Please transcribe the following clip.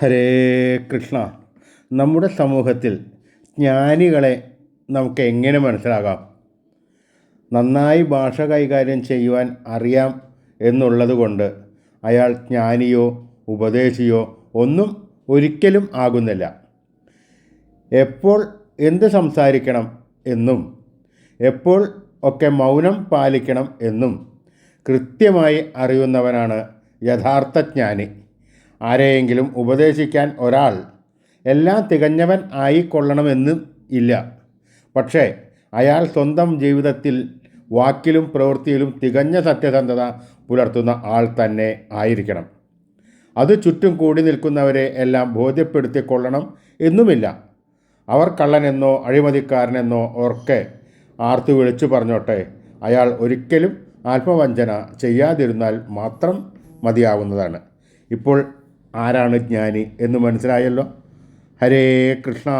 ഹരേ കൃഷ്ണ. നമ്മുടെ സമൂഹത്തിൽ ജ്ഞാനികളെ നമുക്ക് എങ്ങനെ മനസ്സിലാകാം നന്നായി ഭാഷ കൈകാര്യം ചെയ്യുവാൻ അറിയാം എന്നുള്ളത് കൊണ്ട് അയാൾ ജ്ഞാനിയോ ഉപദേശിയോ ഒന്നും ഒരിക്കലും ആകുന്നില്ല. എപ്പോൾ എന്ത് സംസാരിക്കണം എന്നും എപ്പോൾ ഒക്കെ മൗനം പാലിക്കണം എന്നും കൃത്യമായി അറിയുന്നവനാണ് യഥാർത്ഥ ജ്ഞാനി. ആരെയെങ്കിലും ഉപദേശിക്കാൻ ഒരാൾ എല്ലാം തികഞ്ഞവൻ ആയിക്കൊള്ളണമെന്നും ഇല്ല. പക്ഷേ അയാൾ സ്വന്തം ജീവിതത്തിൽ വാക്കിലും പ്രവൃത്തിയിലും തികഞ്ഞ സത്യസന്ധത പുലർത്തുന്ന ആൾ തന്നെ ആയിരിക്കണം. അത് ചുറ്റും കൂടി നിൽക്കുന്നവരെ എല്ലാം ബോധ്യപ്പെടുത്തിക്കൊള്ളണം എന്നുമില്ല. അവർ കള്ളനെന്നോ അഴിമതിക്കാരനെന്നോ ഒക്കെ ആർത്തു വിളിച്ചു പറഞ്ഞോട്ടെ അയാൾ ഒരിക്കലും ആത്മവഞ്ചന ചെയ്യാതിരുന്നാൽ മാത്രം മതിയാവുന്നതാണ്. ഇപ്പോൾ ആരാണ് ജ്ഞാനി എന്ന് മനസ്സിലായല്ലോ? ഹരേ കൃഷ്ണ.